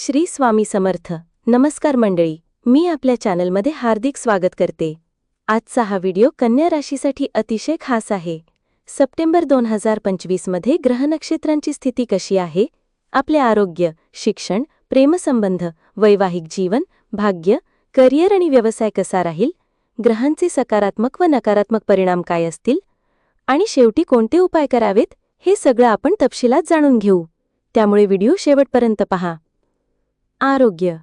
श्री स्वामी समर्थ. नमस्कार मंडळी मी आपल्या चॅनलमध्ये हार्दिक स्वागत करते. आजचा हा व्हिडिओ कन्या राशीसाठी अतिशय खास आहे. सप्टेंबर दोन हजार पंचवीसमध्ये ग्रहनक्षत्रांची स्थिती कशी आहे? आपले आरोग्य शिक्षण प्रेमसंबंध वैवाहिक जीवन भाग्य करिअर आणि व्यवसाय कसा राहील? ग्रहांचे सकारात्मक व नकारात्मक परिणाम काय असतील? आणि शेवटी कोणते उपाय करावेत? हे सगळं आपण तपशिलात जाणून घेऊ. त्यामुळे व्हिडिओ शेवटपर्यंत पहा. आरोग्य.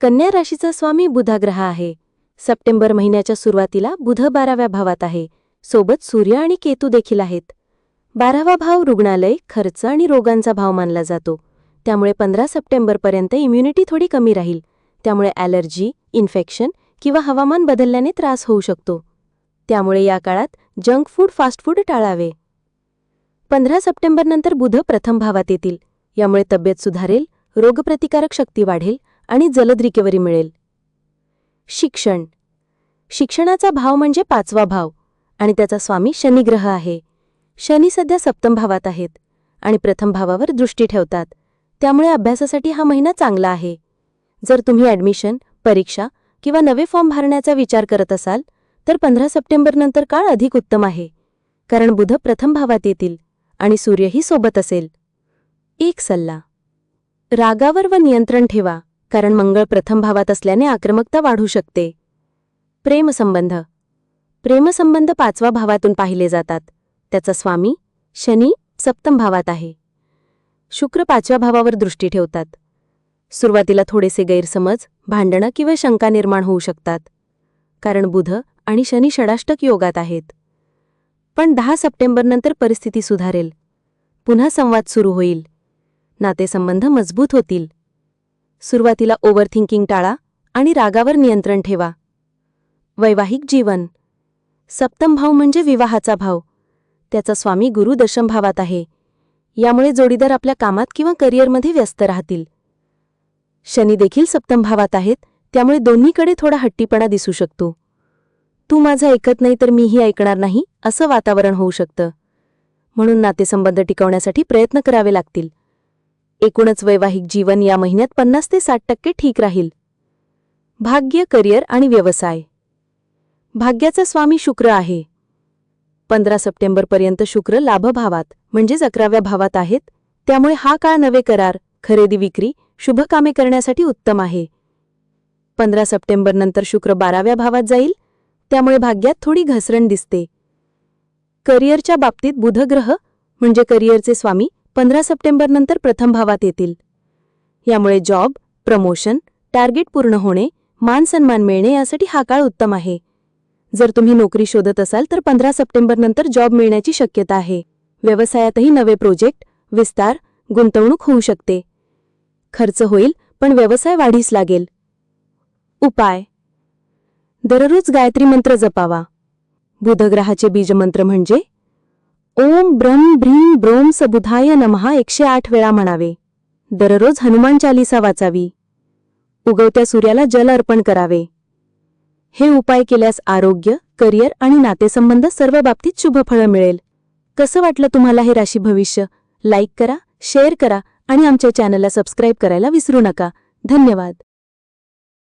कन्या राशीचा स्वामी बुधाग्रह आहे. सप्टेंबर महिन्याच्या सुरुवातीला बुध बाराव्या भावात आहे. सोबत सूर्य आणि केतू देखील आहेत. बारावा भाव रुग्णालय खर्च आणि रोगांचा भाव मानला जातो. त्यामुळे पंधरा सप्टेंबरपर्यंत इम्युनिटी थोडी कमी राहील. त्यामुळे ॲलर्जी इन्फेक्शन किंवा हवामान बदलल्याने त्रास होऊ शकतो. त्यामुळे या काळात जंक फूड फास्ट फूड टाळावे. पंधरा सप्टेंबरनंतर बुध प्रथम भावात येतील. यामुळे तब्येत सुधारेल रोगप्रतिकारक शक्ती वाढेल आणि जलद रिकव्हरी मिळेल. शिक्षण. शिक्षणाचा भाव म्हणजे पाचवा भाव आणि त्याचा स्वामी शनिग्रह आहे. शनी सध्या सप्तम भावात आहेत आणि प्रथम भावावर दृष्टी ठेवतात. त्यामुळे अभ्यासासाठी हा महिना चांगला आहे. जर तुम्ही ॲडमिशन परीक्षा किंवा नवे फॉर्म भरण्याचा विचार करत असाल तर पंधरा सप्टेंबरनंतर काळ अधिक उत्तम आहे. कारण बुध प्रथम भावात येतील आणि सूर्यही सोबत असेल. एक सल्ला. रागावर व नियंत्रण ठेवा कारण मंगळ प्रथम भावात असल्याने आक्रमकता वाढू शकते. प्रेमसंबंध प्रेमसंबंध पाचवा भावातून पाहिले जातात. त्याचा स्वामी शनी सप्तम भावात आहे. शुक्र पाचव्या भावावर दृष्टी ठेवतात. सुरुवातीला थोडेसे गैरसमज भांडणं किंवा शंका निर्माण होऊ शकतात. कारण बुध आणि शनी षडाष्टक योगात आहेत. पण दहा सप्टेंबरनंतर परिस्थिती सुधारेल. पुन्हा संवाद सुरू होईल. नातेसंबंध मजबूत होतील. सुरुवातीला ओव्हरथिंकिंग टाळा आणि रागावर नियंत्रण ठेवा. वैवाहिक जीवन. सप्तम भाव म्हणजे विवाहाचा भाव. त्याचा स्वामी गुरु दशम भावात आहे. यामुळे जोडीदार आपल्या कामात किंवा करिअरमध्ये व्यस्त राहतील. शनी देखील सप्तम भावात आहेत त्यामुळे दोन्हीकडे थोडा हट्टीपणा दिसू शकतो. तू माझं ऐकत नाही तर मीही ऐकणार नाही असं वातावरण होऊ शकतं. म्हणून नातेसंबंध टिकवण्यासाठी प्रयत्न करावे लागतील. एकूणच वैवाहिक जीवन या महिन्यात पन्नास ते साठ टक्के ठीक राहील. भाग्य करिअर आणि व्यवसाय. भाग्याचा स्वामी शुक्र आहे. पंधरा सप्टेंबरपर्यंत शुक्र लाभभावात म्हणजेच अकराव्या भावात आहेत. त्यामुळे हा काळ नवे करार खरेदी विक्री शुभकामे करण्यासाठी उत्तम आहे. पंधरा सप्टेंबरनंतर शुक्र बाराव्या भावात जाईल. त्यामुळे भाग्यात थोडी घसरण दिसते. करिअरच्या बाबतीत बुधग्रह म्हणजे करिअरचे स्वामी पंधरा सप्टेंबरनंतर प्रथम भावात येतील. यामुळे जॉब प्रमोशन टार्गेट पूर्ण होणे मान सन्मान मिळणे यासाठी हा काळ उत्तम आहे. जर तुम्ही नोकरी शोधत असाल तर पंधरा सप्टेंबरनंतर जॉब मिळण्याची शक्यता आहे. व्यवसायातही नवे प्रोजेक्ट विस्तार गुंतवणूक होऊ शकते. खर्च होईल पण व्यवसाय वाढीस लागेल. उपाय. दररोज गायत्री मंत्र जपावा. बुधग्रहाचे बीजमंत्र म्हणजे ओम ब्रम भ्रीम ब्रोम सबुधाय नमहा एकशे आठ वेळा म्हणावे. दररोज हनुमान चालिसा वाचावी. उगवत्या सूर्याला जल अर्पण करावे. हे उपाय केल्यास आरोग्य करिअर आणि नातेसंबंध सर्व बाबतीत शुभफळं मिळेल. कसं वाटलं तुम्हाला हे राशी भविष्य? लाईक करा शेअर करा आणि आमच्या चॅनलला सबस्क्राईब करायला विसरू नका. धन्यवाद.